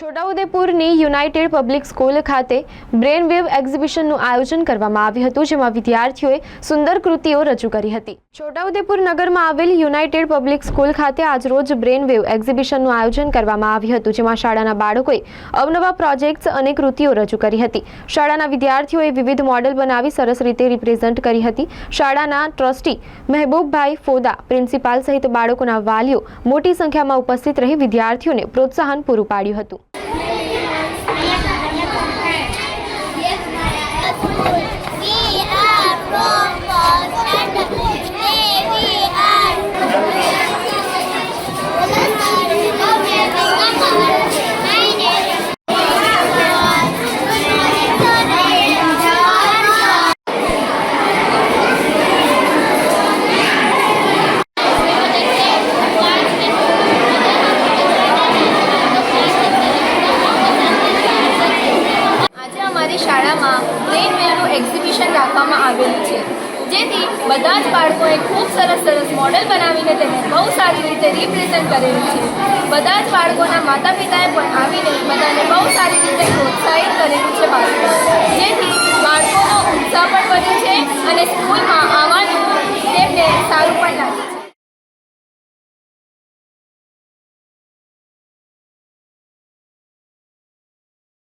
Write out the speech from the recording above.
છોટાઉદેપુરની united public school ખાતે brain wave એક્ઝિબિશનનું આયોજન કરવામાં આવ્યું હતું, જેમાં વિદ્યાર્થીઓએ સુંદર કૃતિઓ રજૂ કરી હતી. છોટાઉદેપુર નગરમાં આવેલ યુનાઇટેડ પબ્લિક સ્કૂલ ખાતે આજરોજ બ્રેન વેવ એક્ઝિબિશનનું આયોજન કરવામાં આવ્યું હતું, જેમાં શાળાના બાળકોએ અવનવા પ્રોજેક્ટ્સ અને કૃતિઓ રજૂ કરી હતી. શાળાના વિદ્યાર્થીઓએ વિવિધ મોડેલ બનાવી સરસ રીતે રિપ્રેઝન્ટ કરી હતી. શાળાના ટ્રસ્ટી મહેબૂબભાઈ ફોદા, પ્રિન્સિપાલ સહિત બાળકોના વાલીઓ મોટી સંખ્યામાં ઉપસ્થિત રહી વિદ્યાર્થીઓને પ્રોત્સાહન પૂરું પાડ્યું હતું. વેવનું એક્ઝિબિશન રાખવામાં આવેલું છે. જેથી બધા જ બાળકોએ ખૂબ સરસ સરસ મોડેલ બનાવીને તેને બહુ સારી રીતે રિપ્રેઝન્ટ કરેલું છે. બધા જ બાળકોના માતા પિતાએ પણ આવીને બધાને બહુ સારી રીતે પ્રોત્સાહિત કરેલું છે બાળકો જેથી બાળકોનો ઉત્સાહ પણ વધે છે અને સ્કૂલમાં